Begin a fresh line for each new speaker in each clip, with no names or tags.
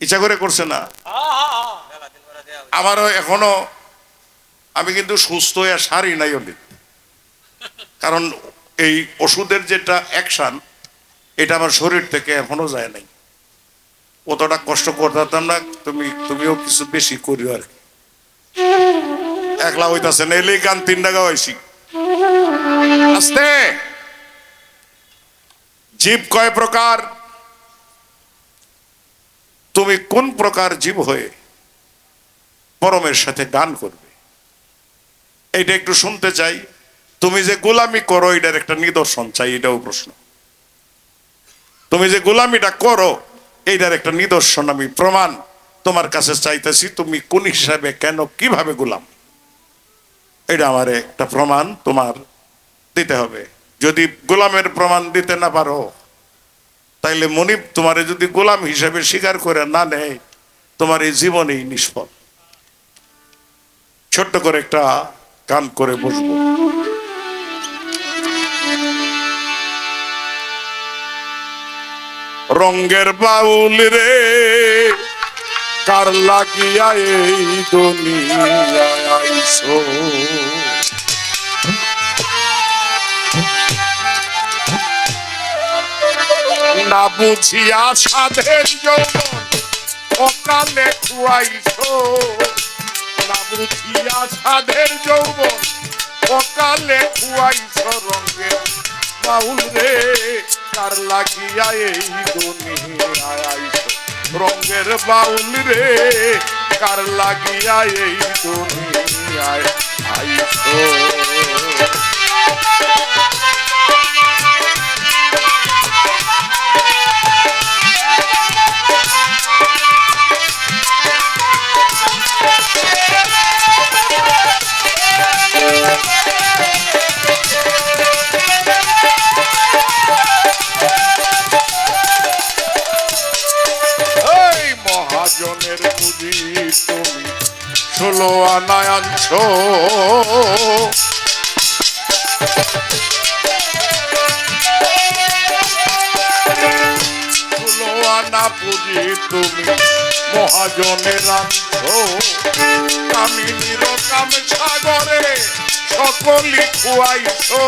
ইচ্ছা করে করছে না। আমারও এখনও, আমি কিন্তু সুস্থ হয়ে সারি নাই অনেক। কারণ এই ওষুধের যেটা অ্যাকশন এটা আমার শরীর থেকে এখনও যায় নাই। অতটা কষ্ট করতাম না, তুমি, তুমিও কিছু বেশি করিও আর কি। একলা হইতাছে না, এলেই গান তিন টাকা হয়েছি আস্তে! জীব কয় প্রকার তুমি কোন প্রকার জীব হয়ে পরমের সাথে গান করবে? এইটা একটু শুনতে চাই। তুমি যে গোলামি করো, এটার একটা নিদর্শন চাই, এটাও প্রশ্ন। তুমি যে গোলামিটা করো, এইটার একটা নিদর্শন আমি প্রমাণ তোমার কাছে চাইতেছি। তুমি কোন হিসাবে কেন, কীভাবে গোলাম? এটা আমার একটা প্রমাণ তোমার দিতে হবে। যদি গোলামের প্রমাণ দিতে না পারো তাইলে মনিব, তোমারে যদি গোলাম হিসেবে স্বীকার করে না নেয়, তোমার এই জীবনেই নিষ্ফল। ছোট্ট করে একটা গান করে বসবো। রঙ্গের বাউল রে, কার লাগিয়া এই দুনিয়ায় আইছো বুঝিয়া সাধের যৌবন। অকালে খুয়াইছো। না বুঝিয়া সাধের যৌবন। অকালে খুয়াইছো রঙের বাউল রে, কার লাগিয়া এই দুনিয়ায় আইছো? রঙের বাউল রে, কার লাগিয়া এই দুনিয়ায় আইছো? মহাজনের পুঁজি তুমি ষোলো আনায় ষোলো আনা তুমি মহাজনের আনছো। কামিনীর কাম সাগরে সকলি খুয়াইছো।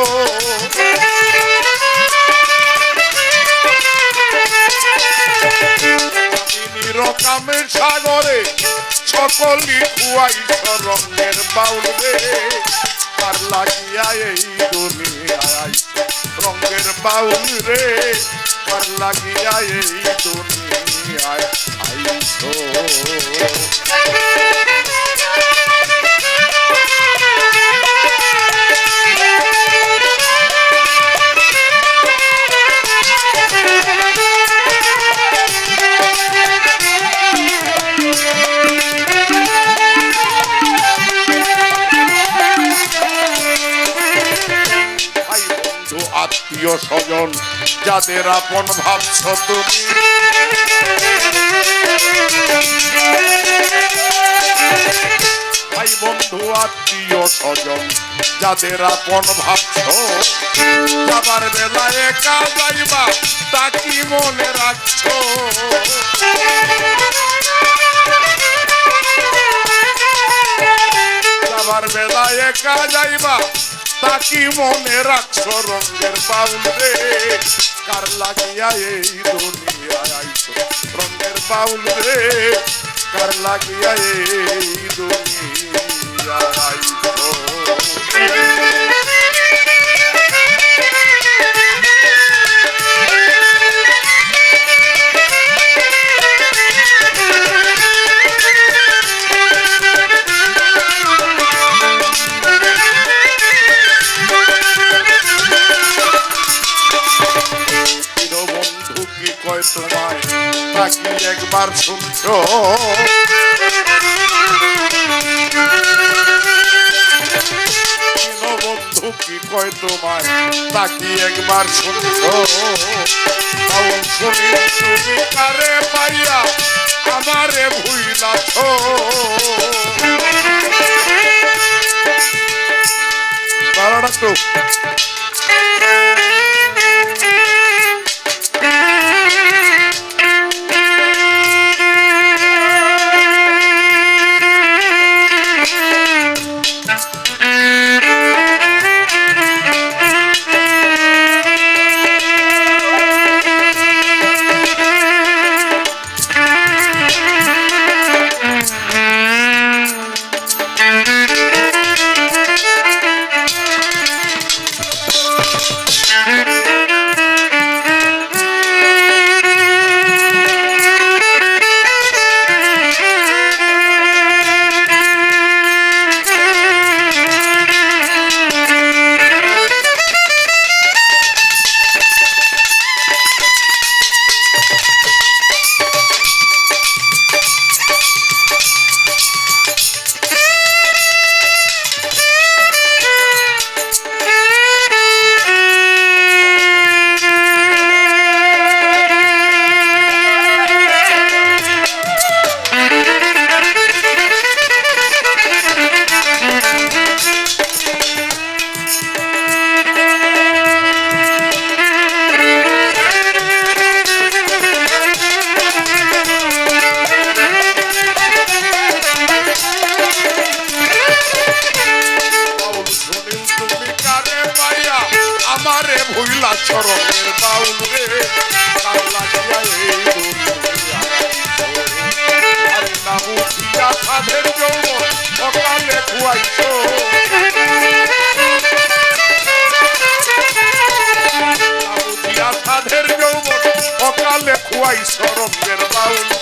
রকামের সাগরে সকলি খুয়াই রঙের বাউল রে। আর লাগিয়া এই দুনিয়ায় রঙের বাউল রে। আর লাগিয়া এই দুনিয়ায় আইছো। আত্মীয় স্বজন, যাদের আপন ভাবছ তুমি। ভাই বন্ধু, আত্মীয় স্বজন, যাদের আপন ভাবছ, যাবার বেলায় একা যাইবা, তা কি মনে রাখছো? যাবার বেলায় একা যাইবা তা মনে রাখছো রঙের বাউল? কার লাগিয়া এই দুনিয়ায় আইছো? রঙের বাউল, কার লাগিয়া এই দুনিয়ায় তোমায় তাকি একবার শুনছো বন্ধু কি কয় তোমায় তাকি একবার শুনছো শুনি তুমি কারে পাইয়া আমারে ভুইলাছো বারোটা তো? সরঙ্গের বাউল